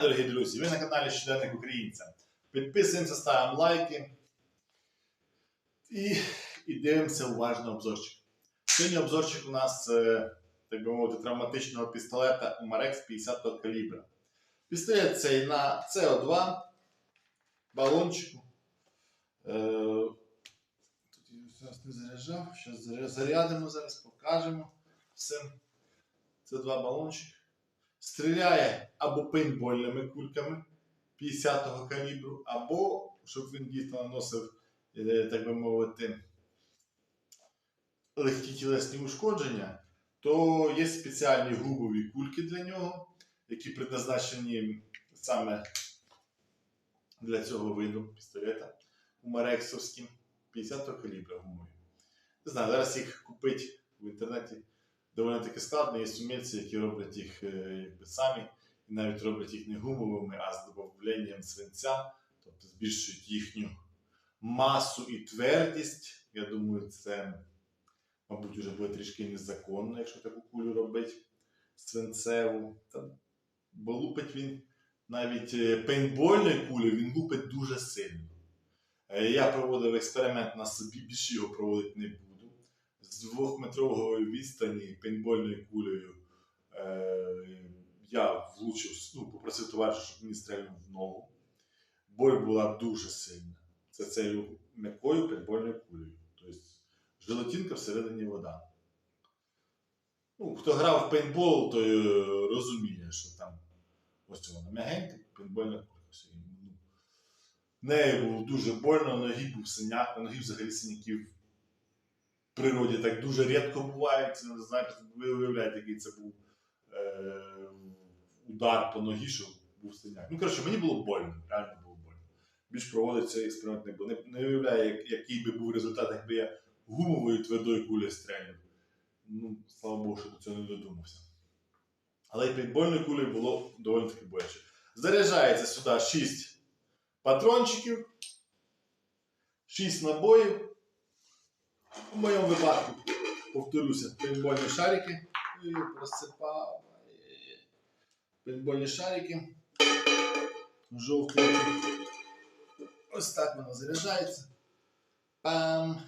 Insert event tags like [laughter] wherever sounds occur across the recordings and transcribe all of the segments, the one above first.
Дорогі друзі, ви на каналі Щоденник Українця. Підписуємося, ставимо лайки і, і дивимося уважно обзорчик. Сьогодні обзорчик у нас, е, так би мовити, травматичного пістолета Umarex 50-го калібра. Пістолет цей на CO2, балончику. Е, Тут я зараз не заряджав, зараз зарядимо, зараз покажемо все. Це два балончики стріляє або пейнтбольними кульками 50-го калібру, або щоб він дійсно наносив, е, так би мовити, легкі тілесні ушкодження, то є спеціальні гумові кульки для нього, які предназначені саме для цього виду пістолета умарексовським 50-го калібра гумові. Не знаю, зараз їх купити в інтернеті доволі таки складно. Є умільці, які роблять їх е, якби самі, і навіть роблять їх не гумовими, а з додавленням свинця, тобто збільшують їхню масу і твердість. Я думаю, це, мабуть, вже буде трішки незаконно, якщо таку кулю робити свинцеву. Та, бо лупить він навіть е, пейнтбольною кулею, він лупить дуже сильно. Е, Я проводив експеримент на собі, більше його проводити не буду з двохметрової відстані пейнтбольною кулею е, я влучив, ну, попросив товариша, щоб мені стрельнув в ногу. Боль була дуже сильна. Це цією м'якою пейнтбольною кулею. Тобто желатинка всередині вода. Ну, хто грав в пейнтбол, той е, розуміє, що там ось вона м'ягенька, пейнтбольна кулька. Ну, Нею було дуже больно, на ногі був синяк, на ногі взагалі синяків природі так дуже рідко буває. Це знаєте, ви уявляєте, який це був е, удар по ногі, що був синяк. Ну, коротше, мені було больно, реально було больно. Більш проводить цей експеримент не було. Не, уявляю, як, який би був результат, якби я гумовою твердою кулею стрельнув. Ну, слава Богу, що до цього не додумався. Але і пейнтбольною кулею було доволі таки боляче. Заряджається сюди 6 патрончиків, 6 набоїв. У моєму випадку, повторюся, пейнтбольні шарики. І просипав. Пейнтбольні шарики. Жовті. Ось так воно заряджається. Пам.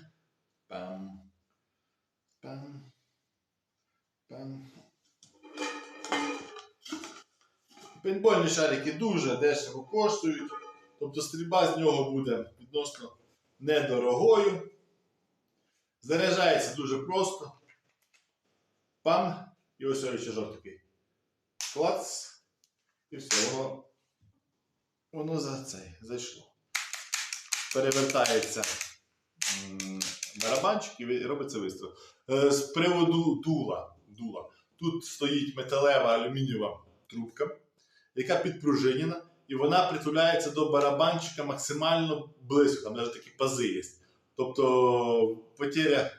Пам. Пам. Пам. Пейнтбольні шарики дуже дешево коштують. Тобто стрільба з нього буде відносно недорогою. Заряджається дуже просто. Пам. І ось жов такий. Клац. І все, воно, воно за цей зайшло. Перевертається барабанчик і робиться вистріл. Е, З приводу дула. дула. Тут стоїть металева алюмінієва трубка, яка підпружинена, і вона притуляється до барабанчика максимально близько. Там навіть такі пази є. Тобто потеря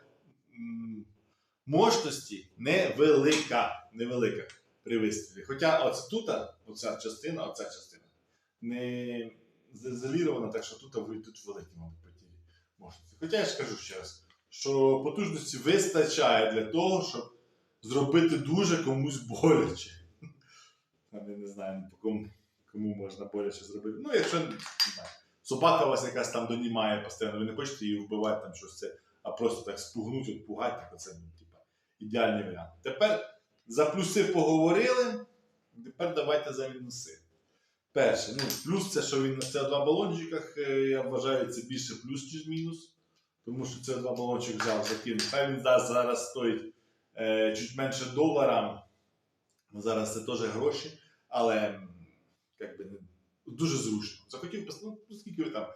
мощності невелика, невелика при вистрілі. Хоча оце тут, оця частина, оця частина не заізолірована, так що тут вийдуть великі, мабуть, потері мощності. Хоча я ж кажу ще раз, що потужності вистачає для того, щоб зробити дуже комусь боляче. Я не знаю, кому можна боляче зробити. Ну, якщо не знаю, собака вас якась там донімає постійно, ви не хочете її вбивати, там щось це, а просто так спугнуть, от пугать, так ну, типа, ідеальний варіант. Тепер за плюси поговорили, тепер давайте за мінуси. Перше, ну, плюс це, що він на co 2 балончиках, е, я вважаю, це більше плюс, ніж мінус. Тому що co 2 балончик взяв закинув. Хай він зараз, зараз стоїть е, чуть менше долара. Зараз це теж гроші, але м, як би, не- дуже зручно. Захотів ну, скільки ви там.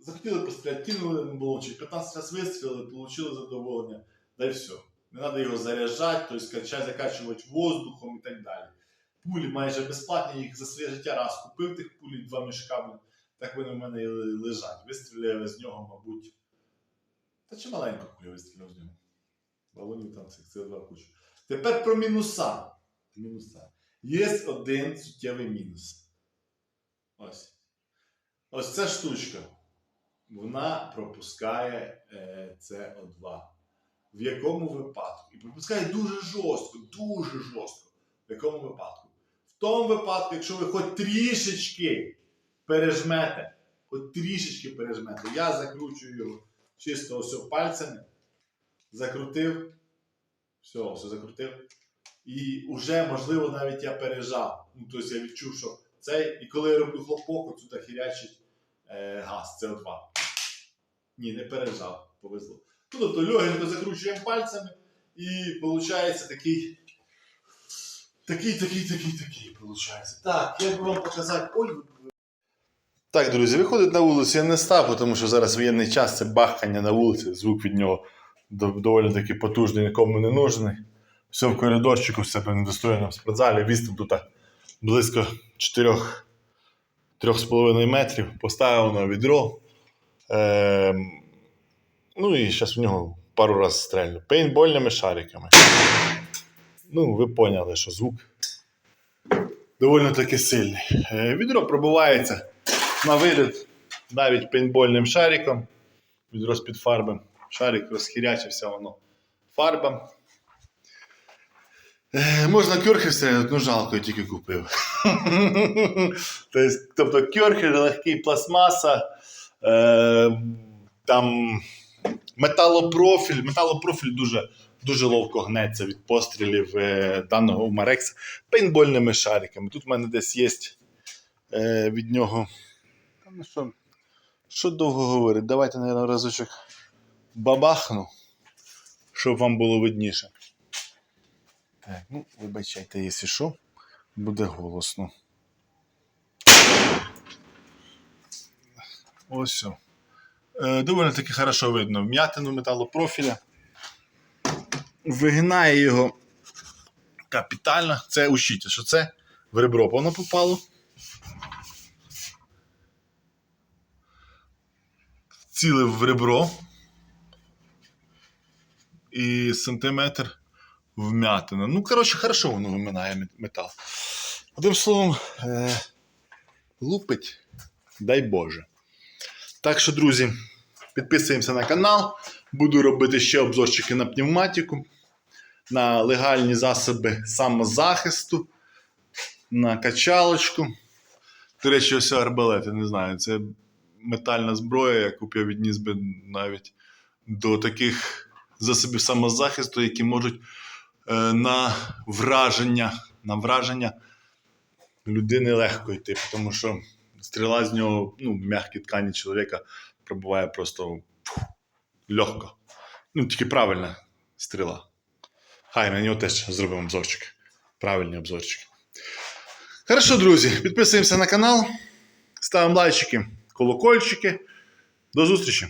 Захотіли постріляти, кинули балончик, 15 разів вистрілили, отримали задоволення, да і все. Не треба його заряджати, тобто закачувати воздухом і так далі. Пулі майже безплатні, їх за своє життя раз купив тих пулі два мішка, так вони в мене і лежать. Вистріляли з нього, мабуть. Та чи маленьку кулю вистріляв з нього. Балонів там цих це два кучу. Тепер про мінуса. мінуса. Є один суттєвий мінус. Ось. Ось ця штучка. Вона пропускає е, СО2. В якому випадку? І пропускає дуже жорстко, дуже жорстко. В якому випадку? В тому випадку, якщо ви хоч трішечки пережмете, хоч трішечки пережмете, я закручую його чисто ось пальцями, закрутив, все, все закрутив. І вже, можливо, навіть я пережав. Ну, тобто я відчув, що цей, і коли я роблю хлопок, отсюди хірячить е, газ, СО2. Ні, не пережав, повезло. Ну, тобто легенько закручуємо пальцями, і виходить такий. Такий, такий, такий, такий, виходить. Так, я б вам показати. Ой. Так, друзі, виходить на вулицю я не став, тому що зараз воєнний час це бахкання на вулиці, звук від нього доволі таки потужний, нікому не нужний. Все в коридорчику, в себе недостроєному спортзалі, вістив тут близько 4 3,5 метрів, поставив на відро. Ем, ну і зараз в нього пару разів стрельну. Пейнтбольними шариками. Ну, ви поняли, що звук доволі таки сильний. Е, Відро пробивається на виліт навіть пейнтбольним шариком. Відро з-під фарби. Шарик розхірячився воно фарба. Е, Можна кьорхи ну жалко, я тільки купив. [laughs] Тобто- Тобто кьорхи, легкий пластмаса, е, там металопрофіль. Металопрофіль дуже, дуже ловко гнеться від пострілів е, даного Марекса пейнтбольними шариками. Тут в мене десь є від нього. Ну що, що довго говорить? Давайте, наверное, разочок бабахну, щоб вам було видніше. Так, ну, вибачайте, якщо що, буде голосно. Ось все. Е, доволі таки хорошо видно вм'ятину металопрофіля. Вигинає його капітально. Це учіть, що це в ребро воно попало. Цілив в ребро. І сантиметр вм'ятина. Ну, коротше, хорошо воно виминає метал. Одним словом, е- лупить, дай Боже. Так що, друзі, підписуємося на канал. Буду робити ще обзорчики на пневматику, на легальні засоби самозахисту, на качалочку. До речі, ось арбалет, не знаю, це метальна зброя, яку я відніс би навіть до таких засобів самозахисту, які можуть на враження, на враження людини легко йти, тому що стріла з нього, ну, м'які ткані чоловіка пробуває просто фу, легко. Ну, тільки правильна стріла. Хай на нього теж зробимо обзорчик. Правильний обзорчик. Хорошо, друзі, підписуємося на канал, ставимо лайчики, колокольчики. До зустрічі!